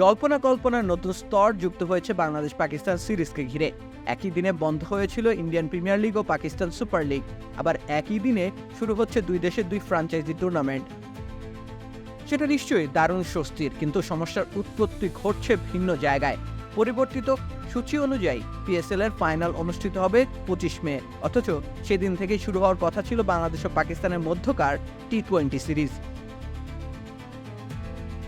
জল্পনা কল্পনার নতুন স্তর যুক্ত হয়েছে বাংলাদেশ পাকিস্তান সিরিজকে ঘিরে। একই দিনে বন্ধ হয়েছিল ইন্ডিয়ান প্রিমিয়ার লিগ ও পাকিস্তান সুপার লিগ। আবার একই দিনে শুরু হচ্ছে দুই দেশের দুই ফ্রাঞ্চাইজি টুর্নামেন্ট। সেটা নিশ্চয়ই দারুণ স্বস্তির, কিন্তু সমস্যার উৎপত্তি ঘটছে ভিন্ন জায়গায়। পরিবর্তিত সূচি অনুযায়ী পিএসএল এর ফাইনাল অনুষ্ঠিত হবে পঁচিশ মে। অথচ সেদিন থেকেই শুরু হওয়ার কথা ছিল বাংলাদেশ ও পাকিস্তানের মধ্যকার টি টোয়েন্টি সিরিজ।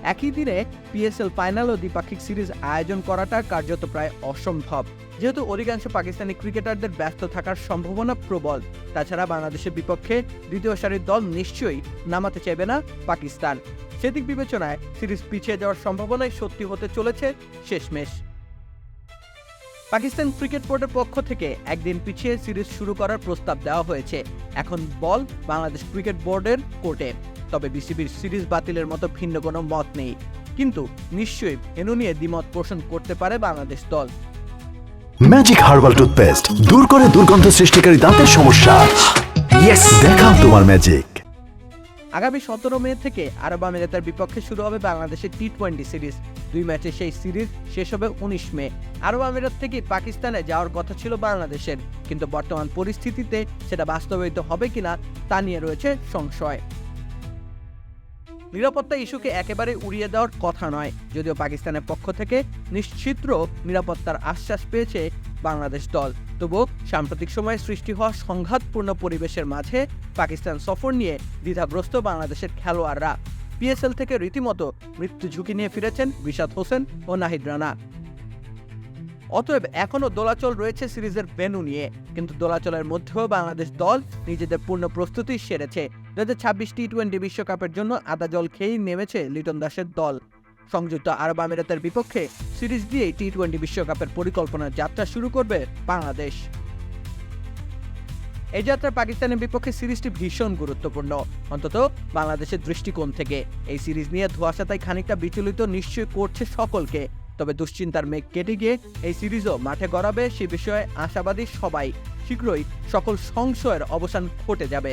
একই দিনে পিএসএল ফাইনাল ও দ্বিপাক্ষিক সিরিজ আয়োজন করাটা কার্যত প্রায় অসম্ভব। যেহেতু অধিকাংশ পাকিস্তানি ক্রিকেটারদের ব্যস্ত থাকার সম্ভাবনা প্রবল, তাছাড়া বাংলাদেশের বিপক্ষে দ্বিতীয় সারির দল নিশ্চয়ই নামাতে চাইবে না পাকিস্তান। সেদিক বিবেচনায় সিরিজ পিছিয়ে যাওয়ার সম্ভাবনাই সত্যি হতে চলেছে শেষমেশ। পাকিস্তান ক্রিকেট বোর্ডের পক্ষ থেকে একদিন পিছিয়ে সিরিজ শুরু করার প্রস্তাব দেওয়া হয়েছে। এখন বল বাংলাদেশ ক্রিকেট বোর্ডের কোর্টে। তবে বিসিবির সিরিজ বাতিলের মতো ভিন্ন কোনো মত নেই। কিন্তু নিশ্চয়ই এনু নিয়ে দ্বিমত পোষণ করতে পারে বাংলাদেশ দল। ম্যাজিক হার্বাল টুথপেস্ট দূর করে দুর্গন্ধ সৃষ্টিকারী দাঁতের সমস্যা। ইয়েস দেখাও তোমার ম্যাজিক আগামী সতেরো মে থেকে আরব আমিরাতের বিপক্ষে শুরু হবে বাংলাদেশের টি টোয়েন্টি সিরিজ। দুই ম্যাচে সেই সিরিজ শেষ হবে উনিশ মে। আরব আমিরাত থেকে পাকিস্তানে যাওয়ার কথা ছিল বাংলাদেশের। কিন্তু বর্তমান পরিস্থিতিতে সেটা বাস্তবায়িত হবে কিনা তা নিয়ে রয়েছে সংশয়। নিরাপত্তা ইস্যুকে একেবারে উড়িয়ে দেওয়ার কথা নয়, যদিও পাকিস্তানের পক্ষ থেকে নিশ্চিত্র নিরাপত্তার আশ্বাস পেয়েছে বাংলাদেশ দল। তবুও সাম্প্রতিক সময়ে সৃষ্টি হওয়া সংঘাতপূর্ণ পরিবেশের মাঝে পাকিস্তান সফর নিয়ে দ্বিধাগ্রস্ত বাংলাদেশের খেলোয়াড়রা। পিএসএল থেকে রীতিমতো মৃত্যু ঝুঁকি নিয়ে ফিরেছেন রিশাদ হোসেন ও নাহিদ রানা। অতএব এখনও দোলাচল রয়েছে সিরিজের ভেন্যু নিয়ে, কিন্তু দোলাচলের মধ্যেও বাংলাদেশ দল নিজেদের পূর্ণ প্রস্তুতি সেরেছে। দু হাজার ছাব্বিশ টি টোয়েন্টি বিশ্বকাপের জন্য আদা জল খেয়েই নেমেছে লিটন দাসের দল। সংযুক্ত আরব আমিরাতের বিপক্ষে সিরিজ দিয়েই টি টোয়েন্টি বিশ্বকাপের পরিকল্পনার যাত্রা শুরু করবে বাংলাদেশ। এই যাত্রা পাকিস্তানের বিপক্ষে সিরিজটি ভীষণ গুরুত্বপূর্ণ। অন্তত বাংলাদেশের দৃষ্টিকোণ থেকে। এই সিরিজ নিয়ে ধোয়াশা তাই খানিকটা বিচলিত নিশ্চয় করছে সকলকে। তবে দুশ্চিন্তার মেঘ কেটে গিয়ে এই সিরিজও মাঠে গড়াবে সে বিষয়ে আশাবাদী সবাই। শীঘ্রই সকল সংশয়ের অবসান ঘটে যাবে।